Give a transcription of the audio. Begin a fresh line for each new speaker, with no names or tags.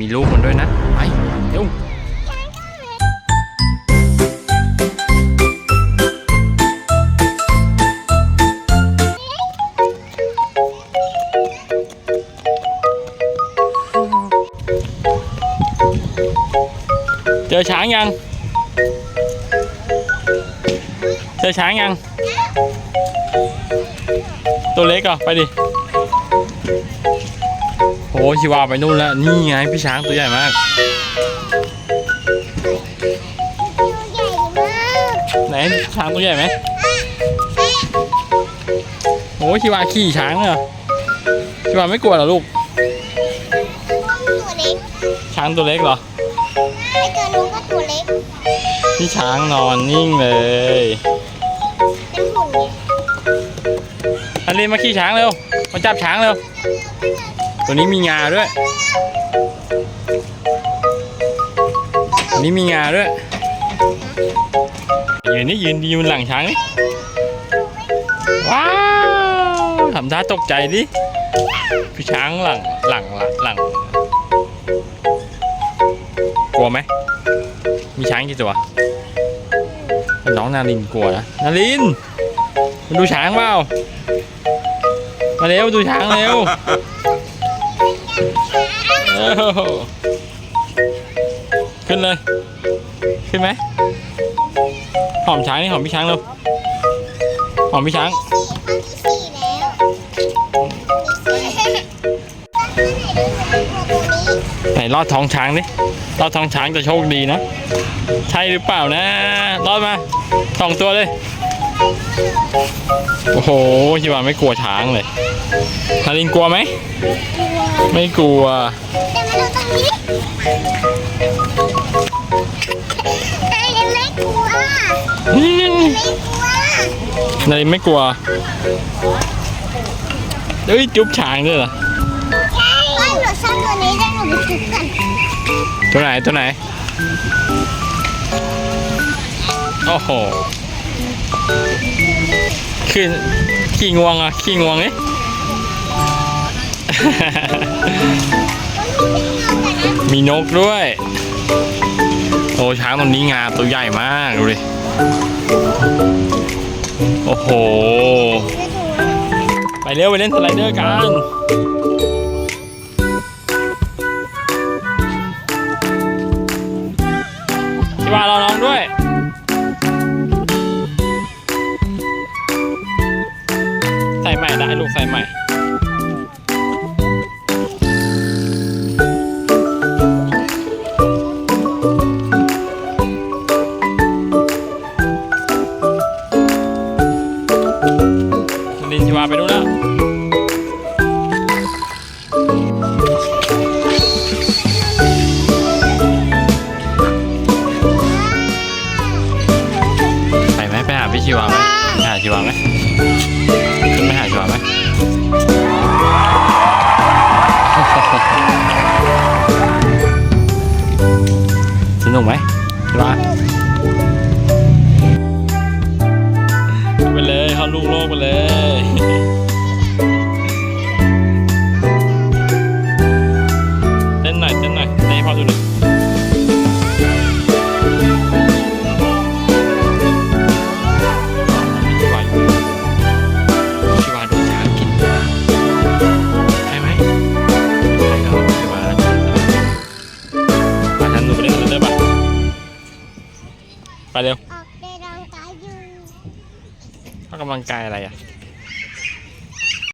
มีลูกมันด้วยนะ ไปเร็วเจอช้างยัง เจอช้างยัง ตัวเล็กอะ ไปดิ อ้ชิวาไปนู่นแล้ว นี่ไงพี่ช้างตัวใหญ่มาก
ตัวใหญ่มาก
ไหนช้างตัวใหญ่ไหมโอ้ชิวาขี่ช้างเหรอชิวาไม่กลัวเหรอลูก
ตัวเล็ก
ช้างตัวเล็กเหรอ
ไอ้ตัวนู้นก็ตัวเล็ก
พี่ช้างนอนนิ่งเลย
เป็นหุ่นไง
อันนี้มาขี่ช้างเร็ว มาจับช้างเร็ว ตัวนี้มีงาด้วย ตัวนี้มีงาด้วยยืนนี่ยืนยืนหลังช้างนี่ว้าวทำท่าตกใจดิพี่ช้างหลังหลังหลังหลังกลัวไหมมีช้างกี่ตัวน้องนารินกลัวนะนารินมาดูช้างเปล่ามาเร็วดูช้างเร็ว เอ้าขึ้นเลย ขึ้นไหมหอมช้างนี่หอมพี่ช้างเร็วหอมพี่ช้าง ไหนลอดท้องช้างดิลอดท้องช้างจะโชคดีนะ ใช่หรือเปล่านะรอดมาสองตัวเลย โอ้โหชิบาไม่กลัวช้างเลยนารินกลัวไหมไม่กลัว
แต่มาดูตรงนี้แต่ยังไม่กลัว ไม่กลัว
นารินไม่กลัวเฮ้ยจุ๊บช้างด้วยเหรอ
ใช่ว่าหนูชอบตัวนี้ได้หนูไปจุ๊บกัน
ตัวไหนตัวไหน โอ้โห ขึ้นขี่งวงอะขี่งวงนี่มีนกด้วย โอ้ช้างตรงนี้งาตัวใหญ่มากดูดิโอ้โห ไปเร็วไปเล่นสไลเดอร์กัน ใส่ใหม่ได้ลูกใส่ใหม่ลินชิวาไปดูนะ นุกไหมชิวาไปเลยเข้าลูกโลกไปเลย เร็ว
ออกเดินกายอยู่
ออกกำลังกายอะไรอะ